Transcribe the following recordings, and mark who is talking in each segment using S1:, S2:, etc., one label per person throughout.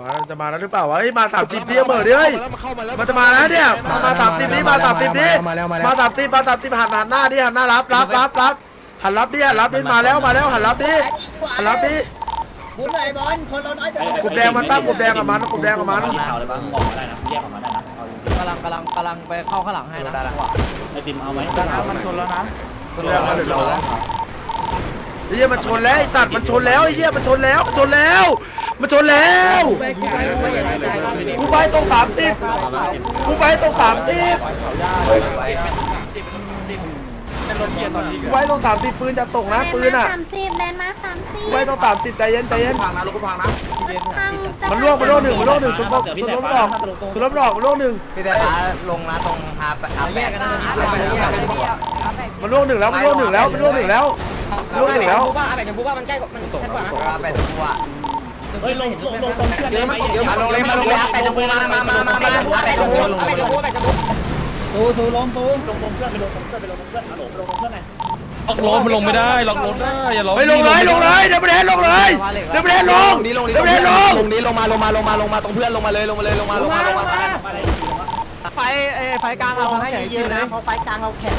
S1: มาแล้วจะมาแล้วหรือเปล่าวะเฮ้ยมาสามสิบที่เหม่อดิเฮ้ยมันจะมาแล้วเนี่ยมามาสามสิบนี้มาสามสิบนี้
S2: มาแล้วมาแล้ว
S1: มาสามสิบมาสามสิบหันหันหน้าดิหันหน้ารับรับรับรับหันรับดิหันรับดิมาแล้วมาแล้วหันรับดิหันรับดิ
S3: บุญหน่อยบอลคนเราน้อยจัง
S1: กลุ่มแดงมันตั้งกลุ่มแดงกับมันกลุ่มแดงกับมัน
S4: เอาเลยปะออกมาได้นะแยกออกมาได้นะเอาจริง
S5: กำลังกำลังกำลังไปเข้าข้างหลังให้นะ
S4: ๆไอติมเอาไหม
S5: มันชนแล้วนะ
S1: กลุ่มแดงมาเดี๋ยวเรา ไอ้เหี้ยมันชนแล้วไอ้สัตว์มันชนแล้วไอ้เหี้ยมันชนแล้วมันชนแล้ว มันชนแล้ว
S3: กูไปตรงสามสิบกู
S1: ไปตรงสามสิบ กูไปตรงสามสิบกูไปตรงสามสิบปืนจะตกนะปืนอะ
S6: สามสิบแลนด์มาสามสิบ
S1: กูไปตรงสามสิบใจเย็นใจเย็น
S6: พัง
S1: มันล่วงมันล่วงหนึ่งมันล่วงหนึ่งชนรถชนรถดอกชนรถดอกมันล่วงหนึ่ง
S2: พี่แต่ฟ้าลงนะตรงอาอาแยกกันนะไปแยกกัน
S1: มันล่วงหนึ่งแล้วมันล่วงหนึ่งแล้วมันล่วงหนึ่งแล้วมันล่วงหนึ่งแล้ว
S3: ว่าอะไรจะพูดว่ามันใกล้กว่ามันแค่กว่า
S2: ตรงอาไปตรงว่า
S4: เฮ้ยลงลงลงตรงเพื่อนได้ไหม
S2: มาลงเลยมาลงเลยอาไปตรงมามามามามาอาไปตรง
S3: อะไรจะพูดอะไรจะพูด ตูตูล้มตู
S4: ลงตรงเพื่อนไปลงตรงเพื่อนไปลงตรงเพื่อนฮัลโหลไปลงตรงเพื่อนไง
S7: ล็อกรถมันลงไม่ได้ล็อกรถได้อย่าล็อก
S1: ไปลงเลยลงเลยเดี๋ยวประเด็นลงเลยเดี๋ยวประเด็นลง
S2: นี้ลงนี้
S1: เดี๋ยวประเด็นลง
S2: ลงนี้ลงมาลงมาลงมาลงมาตรงเพื่อนลงมาเลยลงมาเลยลงมาลงมาลงมา
S5: ไฟเอไฟกลางเราให้เยอะนะ
S3: เพราะไฟกลางเราแข็ง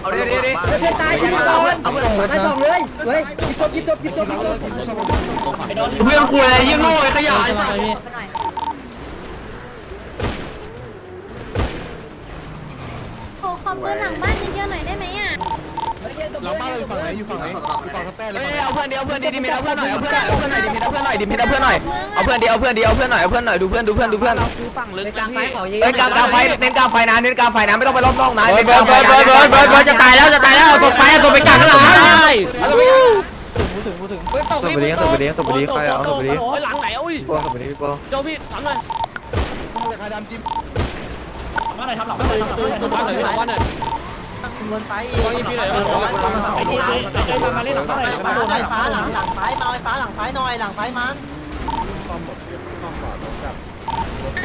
S2: เอาดิดิดิ
S3: เพื่อนตายอย่ามาโดน
S2: เอาไปลง
S3: มาสองเลยเฮ้ยยิบศพยิบศพยิบศพยิบศพ
S2: เพื่อนคุยยิ่งโง่ขยาย
S6: โอ้ขอ ปืนหลังบ้านเยอะๆหน่อยได้ไหมอะ
S3: เราบ้านเราอยู่ฝั่งไหนอยู่ฝั่งไหน
S2: เฮ้ยเอาเพื่อนเดียวเพื่อนดีดิมิเอาเพื่อนหน่อยเอาเพื่อนหน่อยเอาเพื่อนหน่อยดิมิเอาเพื่อนหน่อยดิมิเอาเพื่อนหน่อยเอาเพื่อนเดียวเอาเพื่อนเดียวเอาเพื่อนหน่อยเอาเพื่อนหน่อยดูเพื่อนดูเพื่อนดูเพื่อน
S3: กลางไฟเขาเยอะ
S2: เฮ้ยกลางกลางไฟเน้นกลางไฟนะเน้นกลางไฟนะไม่ต้องไปรอบนอกนะ
S1: เบิร์ดเบิร์ดเบิร์ดเบิร์ดเบิร์ดเบิร์ดเบิร์ดจะตายแล้วจะตายแล้วเอาตัวไปเอาตัวไปกักข้างหลัง
S2: เอาตัวไปกัน
S5: ถึงกูถึง
S8: สวัสดีสวัสดีสวัสดีใครเอาสวัสดี
S4: หลังไหนอุ้ย
S8: พี่ปอสวัสดีพี่ปอ
S4: โจพี่ถังเลยมาไหนทำหลังมาไหนทำหลังมาไหนทำหลังมาไหน
S3: บนไฟ
S4: ไอ้ที่ไอ้ไอ้มาเล่นหลังมาไหนมาโดน
S3: ไฟ
S4: หลัง
S3: ฟ้าหลังหลังไฟมาไฟฟ้าหลังไฟหน่อยหลังไฟมัน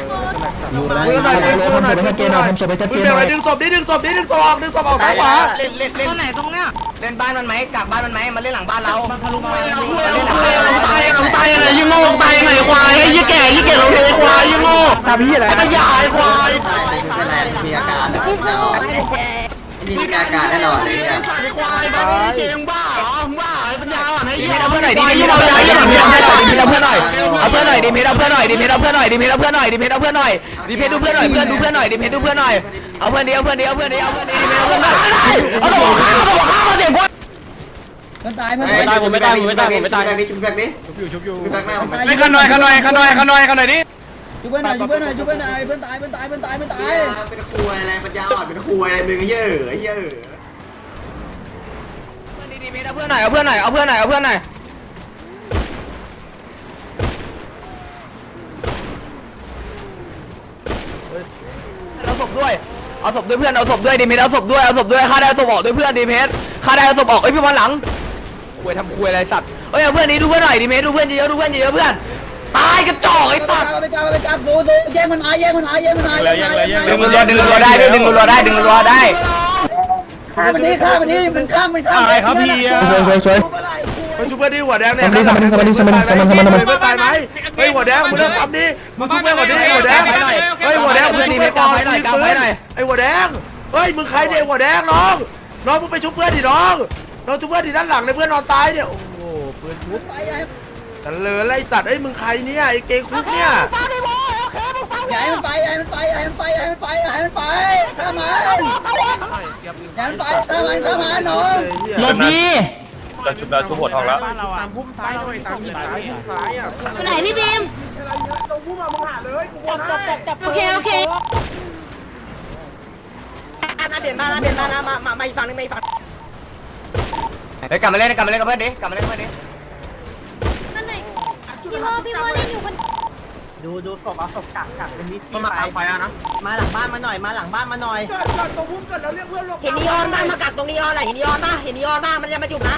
S1: มือหน่อยมือหน่อยมือหน่อยมือหน่อยมือหน่อยดึงศพดิดึงศพดิดึงศพออกดึงศพออกซ้ายขวา
S2: เล่นเล่นเล่นตรงไหนตรงเนี้ยเล่นบ้านมันไหมกลับบ้านมันไหมมาเล่นหลังบ้านเรา
S4: มันทะลุมา
S2: ตายยังตายยังไงยิ่งโง่ตายยังไงควายยิ่งแก่ยิ่งแก่ลงเลยควายยิ่งโง่ทำพี่อะไรขยายควาย
S3: เป็นไรมีอาการ
S6: พี่โก้
S3: มีอาการแน่นอน
S2: ควายบ้าเกมบ้าเหรอบ้า เอาเพื่อนหน่อยดิมีเราเอาเพื่อนหน่อยดิเอาเพื่อนหน่อยเอาเพื่อนหน่อยดิเพชรเอาเพื่อนหน่อยดิเพชรเอาเพื่อนหน่อยดิเพชรเอาเพื่อนหน่อยดิเพชรเอาเพื่อนหน่อยดิเพชรดูเพื่อนหน่อยเพื่อนดูเพื่อนหน่อยดิเพชรดูเพื่อนหน่อยเอาเพื่อนดีเอาเพื่อนดีเอาเพื่อนดีเอาเพื่อนดีเอาเพื่อนดีเอาตัวข้าวเอาตัวข้าวมาเด็กควาย
S3: มันตายมัน
S7: ไม่ตายผมไม่ตายผมไม่ตายผมไม่ตาย
S3: ชุบแบกดิชุบอยู่ชุบอยู่ชุบแบกหน้าผม
S7: ไม่ขนอยขันอยขนอยขันอยขนอยดิ
S3: ชุบเพื่อนหน่อยชุบเพื่อนหน่อยชุบเพื่อนหน่อยเพื่อนตายเพื่อนตายเพื่อนตายเพื่อนตาย
S9: เป็นครูอะไรปัญญาอ่อนเป็นครูอะไรมึงเยอะเยอะ
S2: เพชรเอาเพื่อนหน่อยเอาเพื่อนหน่อยเอาเพื่อนหน่อยเอาเพื่อนหน่อยเอาศพด้วยเอาศพด้วยเพื่อนเอาศพด้วยดีเพชรเอาศพด้วยเอาศพด้วยฆ่าได้เอาศพออกด้วยเพื่อนดีเพชรฆ่าได้เอาศพออกเอ้ยพี่บอลหลังคุยทำคุยอะไรสัตว์เอ้ยเอาเพื่อนนี้ดูเพื่อนหน่อยดีเพชรดูเพื่อนเยอะๆดูเพื่อนเยอะๆเพื่อนตายกระจอกไอ้สัตว์
S3: ไปกลางไปกลางสู้สู้แย่งมันมาแย่งมันมาแย่งมันมา
S2: ดึงรัวดึงรัวได้ด้ดึงรัวได้ดึงรัวได้
S3: ฆ่ามันนี่ฆ่ามันนี่มันข้ามมันข้าม
S7: ตายครับพี่อะ
S2: สวยสวยสวย
S1: ไปชุบเพื่อนดิหัวแดงเนี่ยเพื่อนตายไหมเฮ้ยหัวแดงมึงเลิกทำดิมึงชุบเพื่อนก่อนดิหัวแดงเฮ้ยหัวแดงมึงชุบเพื่อนก่อนไอ้หัวแดงเฮ้ยมึงใครเด็กหัวแดงน้องน้องมึงไปชุบเพื่อนดิน้องน้องชุบเพื่อนดิด้านหลังเลยเพื่อนนอนตายเนี่ยโอ้โหเพื่อนชุบ
S3: ไปไอ้
S1: กันเลยไล่สัตว์ไอ้มึงใครเนี่ยไอ้เกงคุกเนี่ย
S3: ใหญ่มันไปใหญ่มันไปใหญ่มันไปใหญ่มันไปใหญ่มันไป ห
S2: ลบดี
S7: จะชุบแล้วชุบหัวทองแล้ว
S5: ตามพุ่มซ้ายหน่อยตามพุ่มซ้ายพุ่มซ้ายอะ
S6: ไหนพี่บีมโอเคโอเค
S3: มาเปลี่ยนมาเปลี่ยนมามามามาอีกฝั่งนึงมาอีกฝั่ง
S2: เฮ้ยกลับมาเล่นกลับมาเล่นกับเพื่อนดิกลับมาเล่นกับเพื่อนดิ
S6: นั่นไหนพี่โมพี่โมเล่นอยู่คน
S3: ดูดูศพเอาศพกักกักเป็นวิธีมาทางไฟอะนะ มาหลังบ้านมาหน่อยมาหลังบ้านมาหน่อย
S9: เห็นนีออนบ้างมากักตรงนีออนอะไรเห็นนีออนบ้างเห็นนีออนบ้างมันจะมาจุดนะ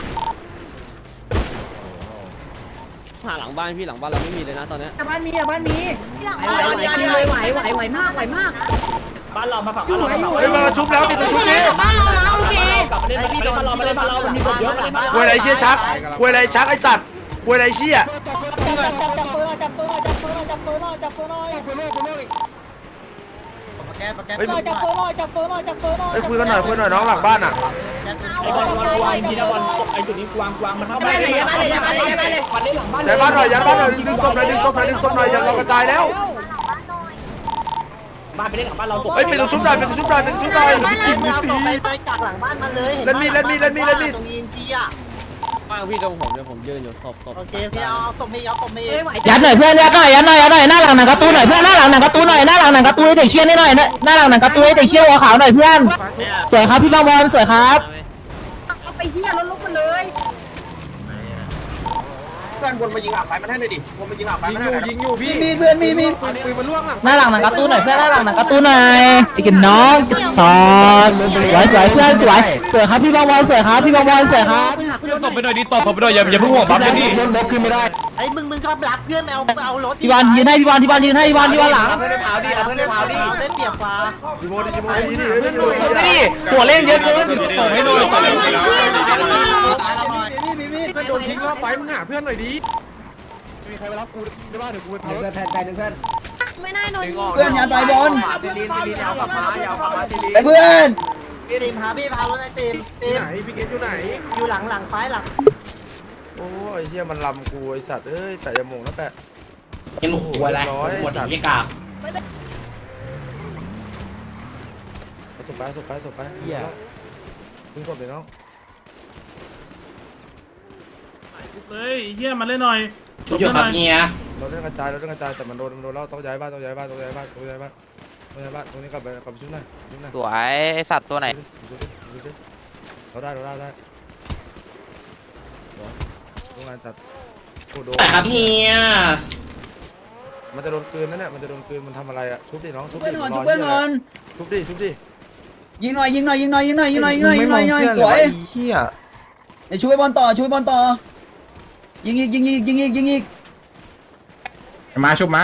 S5: หาหลังบ้านพี่หลังบ้านเราไม่มีเลยนะตอนนี้
S3: บ้านมีอะบ้านมี
S6: ที่หลัง
S9: ไหวไหวไหวไหวไหว
S6: มากไหวมาก
S4: บ้านเรามาฝั่งบ้านเรา
S1: เฮ้ยมาชุบแล้วมีตัวชุบ
S6: ใช่
S1: ดิ
S6: กลับบ้านเราแล้วโอเค
S4: กลับมาเล่นมาเล่นบ้านเรามาเล่นบ้านเรามันมีคนเยอะมาเล่นบ้าน
S1: ควยอะไรเชี่ยชักควยอะไรชักไอ้สัตว์ควยอะไรเชี่ย
S6: จับจับจับปืนจับปืน จับปืนจับ
S5: จับตัวหน่อยจับตัวหน่อย
S1: เฮ้ยมึง
S5: จับตัวหน่อยจับตัวหน่อยจับตัวหน่อย
S1: เฮ้ยคุยกันหน่อยคุยหน่อยน้องหลังบ้านอะ
S4: ไอ้บอลวางวางทีละบอลไอ้จุดนี้วางวางมันเข้าไป
S10: ไปเลยอย่าไปเลยอย่าไปเลยอย่าไปเลย
S4: วันนี้หลังบ้าน
S1: ยัดบ้านหน่อยยัดบ้านหน่อยดึงศพหน่อยดึงศพหน่อยดึงศพหน่อยอย่าเรากระจายแล้ว
S4: บ้านไปเล่นหลังบ้านเราศพ
S1: เฮ้ยเป็นตัวชุบหน่อยเป็นตัวชุบหน่อยเป็นตัวชุบหน่อย
S11: ไปไปจากหลังบ้านมาเลย
S1: เล่นมีดเล่นมีดเล่นมีดเล่นมีด
S11: ตรงยิมพีอะ
S7: ว่างพี่ตรงผมเดี๋ยวผมยืนอยู่ขอบขอบ
S11: โอเคโอเคเอาเอาส่งมีเอาส่งมี
S9: ยัดหน่อยเพื่อนยัดหน่อยยัดหน่อยยัดหน่อยหน้าหลังหนังการ์ตูนหน่อยเพื่อนหน้าหลังหนังการ์ตูนหน่อยหน้าหลังหนังการ์ตูนให้เด็กเชี่ยนหน่อยหน้าหลังหนังการ์ตูนให้เด็กเชี่ยหัวขาวหน่อยเพื่อนสวยครับพี่บางบอลสวยครับ
S10: เอาไปเฮียรถลุกมาเลย
S11: มีมีเพื่อนมีมี
S9: หน้าหลังหนังการ์ตูนหน่อยเพื่อนหน้าหลังหนังการ์ตูนหน่อยไอ้กินน้องสอนสวยสวยเพื่อนสวยสวยครับพี่บางบอลสวยครับพี่บางบอลสวยครับ
S7: ศพไปหน่อยดิต่อศพไปหน่อยอย่าอย่าเพิ่งห่วงปั๊บเลยดิ
S12: รถขึ้นไม่ได้
S11: ไอ้มึงมึงก็รับเพื่อนเอาเอารถ
S9: พี่บอลยืนให้พี่บอลพี่บอลยืนให้พี่บอลพี่บอลหลัง
S11: เพื่อนได้เผาดิเพื่อนได้เผาดิได้เปรียบฟ้า
S1: จิโมดิจิโมดิดิเฮ้ยไม่ดู
S9: นี่หัวเล่นเยอะเกิน
S7: ด
S13: นทิ้งรอบไปมึง
S7: หาเพื่อนหน่อย
S11: ดิมีใค
S5: รไปรับกูได้บ้างเดี๋ยวกูไปพาเดี๋ยวเพื่อนแทนแทเพื่อน
S6: ไม่ได้นอนท์
S11: เพื่อนยันไปบอล
S4: ไปเพื่อลินเาวกลับมายาวกลับมาติลิน
S11: ไปเพื่อนตีมพี่พารถไอตีมตีม
S5: ไหนพี่เกตอยู่ไหน
S11: อยู่หลังหลังซ้ายหลัง
S1: โอ้ยเฮียมันลำกูไอสัตว์เอ้ยแปดจมงแล้วแปะ
S4: ยังหัวอะไรหั
S1: วถึง
S4: ยี่กา
S1: บสุดไปสุดไปสุดไปเฮียพึ่งจบเลยน้อง
S5: เฮ้ยเฮียมาเล่นหน่อย
S4: ชุดอยู่ครับเฮีย
S1: เราเล่นกระจายเราเล่นกระจายแต่มันโดนมันโดนเราต้องย้ายบ้านต้องย้ายบ้านต้องย้ายบ้านต้องย้ายบ้านต้องย้ายบ้านตรงนี้กลับไปกลับไปชุบหน่อยชุบหน่อย
S9: สวยไอสัตว์ตัวไหน
S1: เราได้เราได้ได้โรงงานจัดโอ้โดน
S4: ครับเฮีย
S1: มันจะโดนเกินนั่นแหละมันจะโดนเกินมันทำอะไรอะชุบดิน้องชุบ
S11: เพื่
S1: ดิ
S11: อนนอน
S1: ร
S11: เพื่อนนอน
S1: ชุบดิชุบดิ
S11: ยิงหน่อยยิงหน่อยยิงหน่อยยิงหน่อยยิงหน่อยยิงหน่อยยิงหน่อยยิงหน่อยสวย
S12: เฮีย
S11: เดี๋ยวช่วยบอลต่อช่วยบอลต่อ ยิงอีกยิงอีกยิงอีกยิงอีก
S5: มาชุบมา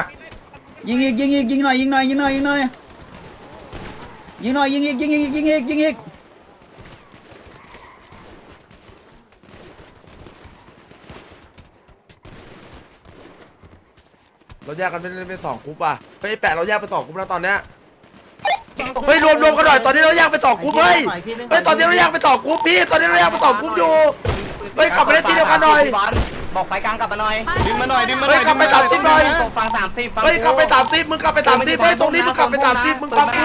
S11: ยิงอีกยิงอีกยิงหน่อยยิงหน่อยยิงหน่อยยิงหน่อยยิงหน่อยยิงอีกยิงอีกยิงอีกยิงอีก
S1: เราแยกกันเป็นเป็นสองกรุ๊ปอะเฮ้ยแปะเราแยกเป็นสองกรุ๊ปแล้วตอนเนี้ยเฮ้ยรวมรวมกันหน่อยตอนนี้เราแยกเป็นสองกรุ๊ปเฮ้ยเฮ้ยตอนนี้เราแยกเป็นสองกรุ๊ปพี่ตอนนี้เราแยกเป็นสองกรุ๊ปอยู่เฮ้ยกลับไปเล่นที่เดียวกันหน่อย
S9: บอกไฟกลางกลับมาหน่อย
S7: ดึงมาหน่อยดึงมาหน่
S1: เฮ้
S7: อยย
S1: กลับไปสามสิบหน่อย
S9: ฟังสามสิบฟัง
S1: เฮ้ยกลับไปสามสิบมึงกลับไปสามสิบเฮ้ยตรงนี้มึงกลับไปสามสิบมึงฟังกู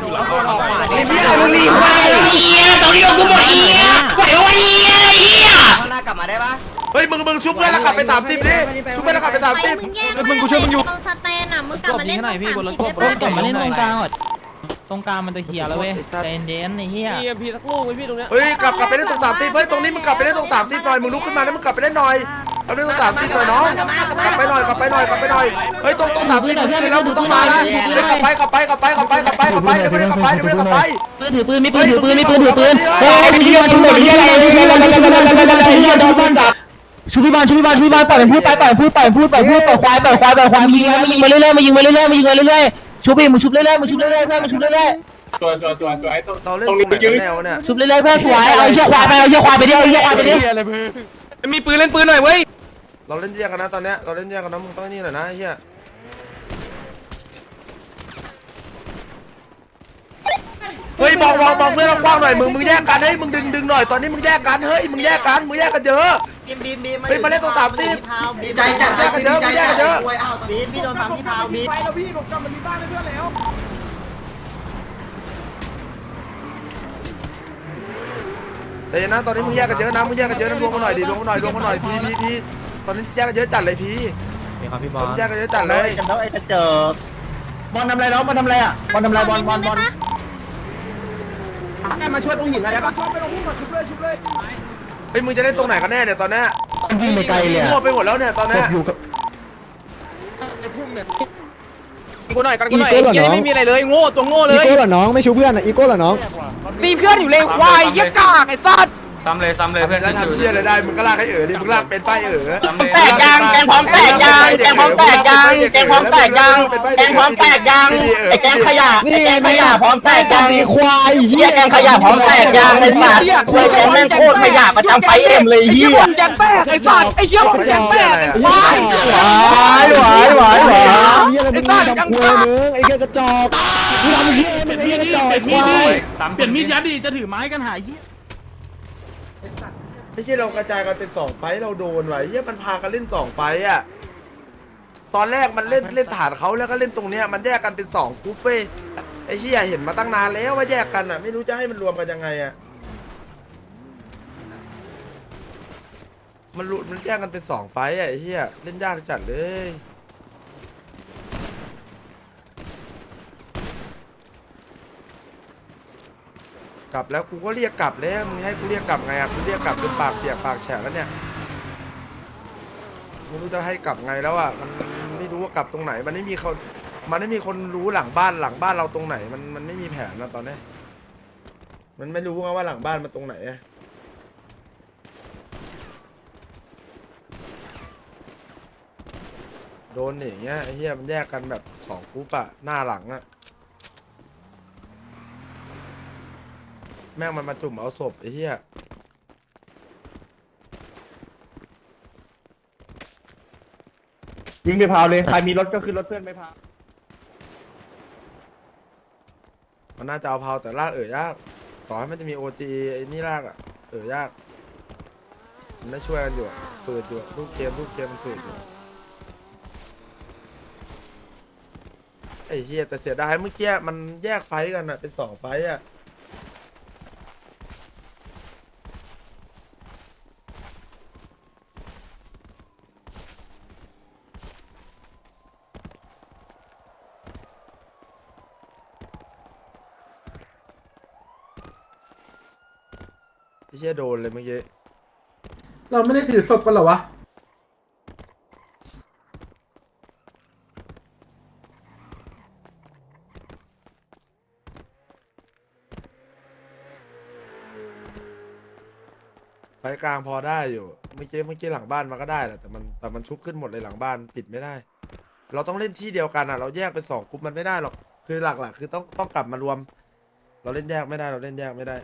S7: อยู่แล้วก็ออกมา
S9: ไอ้เหี้ยมึงรีบไปเหี้ยตรงนี้โดนกูหมดเหี้ยไหววะเหี้ยเหี้ยหน้ากลับมาได้ปะ
S1: เฮ้ยมึงมึงชุบเพื่อนแล้วกลับไปสามสิบดิชุบเพื่อนแล้วกลับไปสาม
S6: ไป
S1: สิบ
S6: มึงแยกมึงกูช่วยมึงอยู่ตรงสแตนอะมึงกลับมาเล่นตรงสามสิบได้
S9: กลับ
S6: ปะ
S9: มาเล่นตรงกลางก่อน ตรงกลางมันจะเขียวแล้วเว้ยเในเย็นๆไอ้เหี้ย
S7: พี่พี่สักลูกไว้พี่ตรงเนี้ย
S1: เฮ้ยกลับกลับไปเล่นตรงสามสิเฮ้ยตรงนี้มึงกลับไปเล่นตรงสามสิหน่อยมึงลุกขึ้นมาแล้วมึงกลับไปเล่นหน่อยเอาเล่นตรงสามสิหน่อยน้องกลับไปหน่อยกลับไปหน่อยกลับไปหน่อยเฮ้ยตรงตรงสามสิบคือแล้วมึงต้องมานะเฮ้ยกลับไปกลับไปกลับไปกลับไปกลับไปกลับไปเดี๋ยวไม่ได้กลับไปเดี๋ยวไม่ได้กลับไป
S9: ปืนถือปืนไม่ปืนถือปืนไม่ปืนถือปืนเฮ้ยมีวันชุบหมดเยอะเลยชุบวันชุบวันชุบวันชุบวันชุบวันชูพี่บาลชูพี่บอลชูพี่บอลปล่อยมันพูดไปปล่อยพูดไปพูดไปพูดปล่อยควายปล่อยควายปล่อยควายยิงมายิงมาเรื่อยๆมายิงมาเรื่อยๆมายิงมาเรื่อยๆ ชุบพี่มึงชุบเรื่อยๆมึงชุบเรื่อยๆเพื่อนมึงชุบเรื่อย
S7: ตัวตัวตัวตัวไอ้ตัว
S1: เราเล่นตรงไหนกันแนวเนี่ย
S9: ๆชุบเรื่อยๆเพื่อนควายเอาเชือกควายไปเอาเชือกควายไปดิเอาเชือกควายไปดิ
S7: มีปืนเล่นปืนหน่อยเว้ย
S1: เราเล่นแยกกันนะตอนเนี้ยเราเล่นแยกกันนะมึงต้องนี่หน่อยนะไอ้เฮียเฮ้ยบอกบอกบอกเพื่อนเรากว้างหน่อยมึงมึงแยกกันเฮ้ยมึงดึงดึงหน่อยตอนนี้มึงแยกกันเฮ้ยมึงแยกกันมึงแยกกันเยอะ
S11: บีมบีมบีม
S1: เฮ้ยมาเล่นตรงสามสิบ
S11: ใจจัด
S1: แยกกันเยอะแยกกันเยอะ
S11: บีมพี่โดนทำที่พาวบีม
S5: ไปแล้วพี่ผมกลับมาที่บ้านให้เพื่อนแล้ว
S1: แต่นะตอนนี้มึงแยกกันเยอะนะมึงแยกกันเยอะนะรวมกันหน่อยดิรวมกันหน่อยรวมกันหน่อยพีพีพีตอนนี้แยกกันเยอะจัดเลยพี
S9: นี่ครับพี่บ
S1: ต
S9: อ
S1: อน
S9: ล
S1: นี้แยกกันเยอะจัดเลย
S11: กันแล้วไอ้กระเจิด
S5: บอลทำอะไรน้องบอลทำอะไรอะบอลทำอะไรบอลบอลบอล
S11: แค่มาช่วยตรงหินอะไรปะ
S5: ชอบไปลงพุ่งมาชุบเลยชุบเลย
S1: เฮ้ยมึงจะเล่นตรงไหนกันแน่เนี่ยตอนเนี้ย
S12: วิ่งไปไกลเลย
S1: มั่วไปหมดแล้วเนี่ยตอน
S12: ศ
S1: เนี้ย
S12: พอยู่กับ
S7: กูหน่อยกันกูหน่อยยังไม่มีอะไรเลยโง่ตัวโง่เล
S5: อี
S7: ย
S5: โก้เหรอน้องไม่ชูเพื่อนอะอีโก้เหรอน้อง
S7: ตีเพื่อนอยู่เลยควายยักกากไอ้สัตว์ ซ้ำเลยซ้ำเลยเพื่อน
S1: แล้วทำเชี่ยอะไรได้มึงก็ลากให้เอ๋อดิมึงลากเป็นป้ายเอ๋อ
S9: แตกยังแกงพร้อมแตกยังแกงพร้อมแตกยังแกงพร้อมแตกยังแกงพร้อมแตกยังไอ้แกงขยะไอ้แกงขยะพร้อมแตกยัง
S5: ควาย
S9: เฮียแกงขยะพร้อมแตกยังไอ้สัตว์คุยแกงแม่งโคตรขยะประจำไฟเอ็มเลยเฮีย
S5: แจกแตกไอ้สัตว์ไอ้เชี่ยผมแจกแตก
S1: ว้า
S5: หวายหวายหวายหวาย
S8: ไอ้ต้าจังควายมึงไอ้แค่กระจอกมึงทำเหี้ยมึงไอ้กระจอกควาย
S5: เปลี่ยนมีดยัดดิจะถือไม้กันหายเฮีย
S1: ไม่ใช่เรากระจายกันเป็นสองไฟท์เราโดนไว้เฮียมันพากันเล่นสองไฟท์อะตอนแรกมันเล่นเล่นฐานเขาแล้วก็เล่นตรงเนี้ยมันแยกกันเป็นสองกรุ๊ปเว้ยไอ้เชี่ยเห็นมาตั้งนานแล้วว่าแยกกันอะ ไม่รู้จะให้มันรวมกันยังไงอะมันรุมันแยกกันเป็นสองไฟท์อะไอ้เชียเล่นยากจัดเลย กลับแล้วกูก็เรียกกลับแล้วมึงให้กูเรียกกลับไงอะกูเรียกกลับจนปากเปียกปากแฉะแล้วเนี่ยไม่รู้จะให้กลับไงแล้วอะมันไม่รู้ว่ากลับตรงไหน มันไม่มีคนมันไม่มีคนรู้หลังบ้านหลังบ้านเราตรงไหน มันมันไม่มีแผนนะตอนนี้มันไม่รู้ว่าหลังบ้านมันตรงไหนอะโดนอย่างเงี้ยไอ้เหี้ยมันแยกกันแบบสองกรุ๊ปอะหน้าหลังอะ แม่งมันมาจุ่มเอาศพไอ้เหี้ย
S8: วิ่งไปพาวเลย ใครมีรถก็ขึ้นรถเพื่อนไปพาว
S1: มันน่าจะเอาเผาแต่ลากเอ๋ยยาก ต่อให้มันจะมีโอจีไอ้นี่ลากอะ เอ๋ยยาก มันได้ช่วยกันอยู่อะเปิดอยู่อะลูกเกมลูกเกมมันเปิดอยู่อะไอ้เหี้ยแต่เสียดายเมื่อกี้มันแยกไฟท์กันอะเป็นสองไฟท์อะ เหี้ยโดนเลยเมื่อกี้
S14: เราไม่ได้ถือศพกันเหรอวะ
S1: ไฟกลางพอได้อยู่ เมื่อกี้เมื่อกี้หลังบ้านมันก็ได้แหละแต่มันแต่มันชุบขึ้นหมดเลยหลังบ้านปิดไม่ได้ เราต้องเล่นที่เดียวกันอะ เราแยกเป็นสองกลุ่มมันไม่ได้หรอก คือหลักๆคือต้องต้องกลับมารวม เราเล่นแยกไม่ได้เราเล่นแยกไม่ได้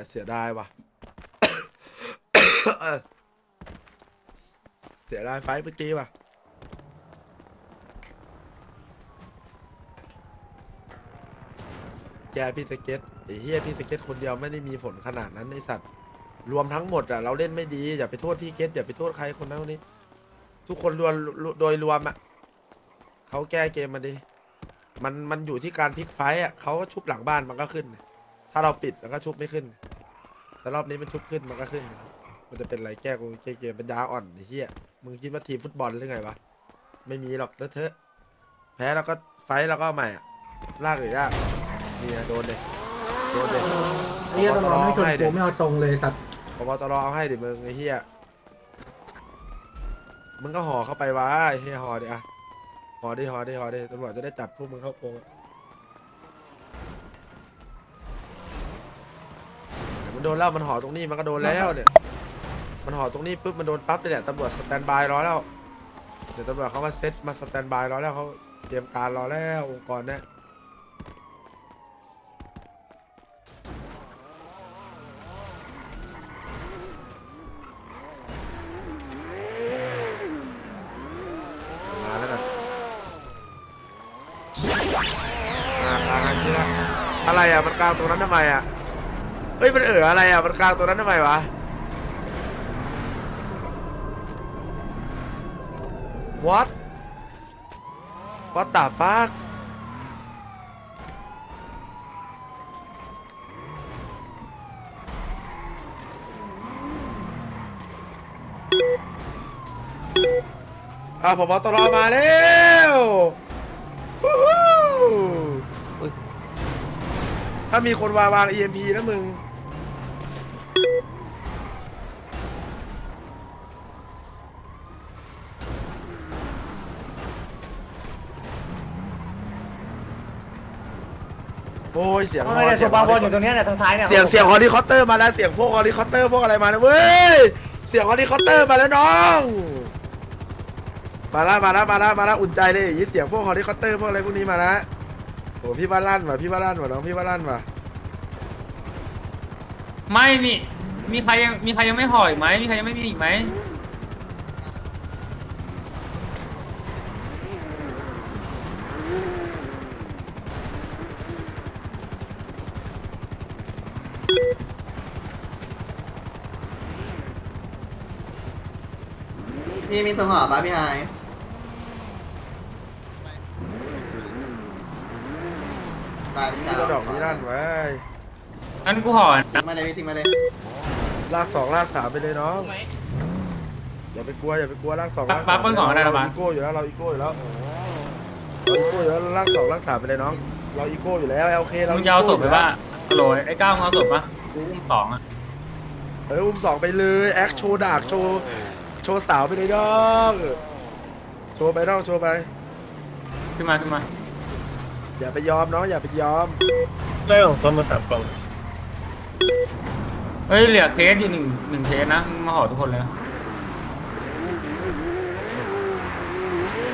S1: ยเสียดายว่ะ เสียดายไฟเมื่อกี้ว่ะ แกพี่สเก็ตไอ้เฮียพี่สเก็ตคนเดียวไม่ได้มีผลขนาดนั้นไอสัตว์ รวมทั้งหมดอะเราเล่นไม่ดี อย่าไปโทษพี่เก็ตอย่าไปโทษใครคนนั้นคนนี้ ทุกคนรวมโดยรวมอะเขาแก้เกมมาดิ มันมันอยู่ที่การพลิกไฟต์อะเขาก็ชุบหลังบ้านมันก็ขึ้น ถ้าเราปิดมันก็ชุบไม่ขึ้น แต่รอบนี้มันชุบขึ้นมันก็ขึ้นมันจะเป็นไรแก้กูแก้เกมปัญญาอ่อนไอ้เหี้ยมึงคิดว่าทีมฟุตบอลหรือไงวะ ไม่มีหรอกเลอะเทอะ แพ้แล้วก็ไฟต์แล้วก็เอาใหม่อะลากหรือยากเนี่ยโดนเลยโดนเลย
S14: ไอ้เหี้ยตำรวจไม่ชนกูไม่เอาทรงเลยสัตว์
S1: พบตรเอาให้ดิมึงไอ้เหี้ยมึงก็ห่อเข้าไปวะไอ้เหี้ยห่อดิอะห่อดิห่อดิห่อดิตำรวจจะได้จับพวกมึงเข้ากรงอะ มันโดนแล้วมันห่อตรงนี้มันก็โดนแล้วเนี่ย มันห่อตรงนี้ปุ๊บมันโดนปั๊บเลยเนี่ยตำรวจสแตนบายรอแล้ว เดี๋ยวตำรวจเขามาเซตมาสแตนบายรอแล้วเขาเตรียมการรอแล้วองค์กรเนี่ยมาแล้วนมาทางนี้ละอะไรอะมันกลางตรงนั้นทำไมอะ เฮ้ยมันเอ๋ออะไรอะมันกลางตรงนั้นทำไมวะ what what the fuck อะผมเอาตลอมาแล้ววู้ฮู้ถ้ามีคนวางวาง EMP นะมึง โอ้ยเสียง
S15: ไม่ได้สุบาบอลอยู่ตรงนี้เนี่ยทางซ้ายเนี่ย
S1: เสียงเสียงฮอลิคอปเตอร์มาแล้วเสียงพวกฮอลิคอปเตอร์พวกอะไรมาแล้วเว้ยเสียงฮอลิคอปเตอร์มาแล้วน้องมาละมาละมาละมาละอุ่นใจเลยอย่างนี้เสียงพวกฮอลิคอปเตอร์พวกอะไรพวกนี้มาละโอ้พี่บ้านลั่นว่ะพี่บ้านลั่นว่ะน้องพี่บ้านลั่นว่ะ
S16: ไม่มี มีใครยังมีใครยังไม่ห่ออีกไหมมีใครยังไม่มีอีกไหม
S17: พี่มีส่งหอป่ะพี่ไฮตายพี่
S1: พี่
S17: ดาว
S1: ก็ดอกนี้ลั่นไว้
S16: งั้นกูห่อ
S17: ทิ้งมาเลยพี่ทิ้งมาเลย
S1: ลากสองลากสามไปเลยน้องอย่าไปกลัวอย่าไปกลัวลากสองลาก
S16: ปั๊บเปิ้ลของอะไร
S1: เรา
S16: ละมา
S1: อีโก้อยู่แล้วเราอีโก้อยู่แล้วเราอีโก้อยู่แล้วลากสองลากสามไปเลยน้อง เราอีโก้อยู่แล้วโอเคเรา
S16: มึงจะเอาศพไปป่ะฮัลโหลไอ้ก้าวมึงเอาศพป่ะกูอุ้มสองอะ
S1: เอออุ้มสองไปเลยแอคโชว์ดากโชว์ โชว์สาวไปเลยน้องโชว์ไปน้องโชว์ไป
S16: ขึ้นมาขึ้นมา
S1: อย่าไปยอมน้องอย่าไปยอม
S18: ได้ของซ้อมมาสามกล่อง
S16: เฮ้ยเหลือเคสอยู่หนึ่งหนึ่งเคสนะมึงมาห่อทุกคนเลยนะ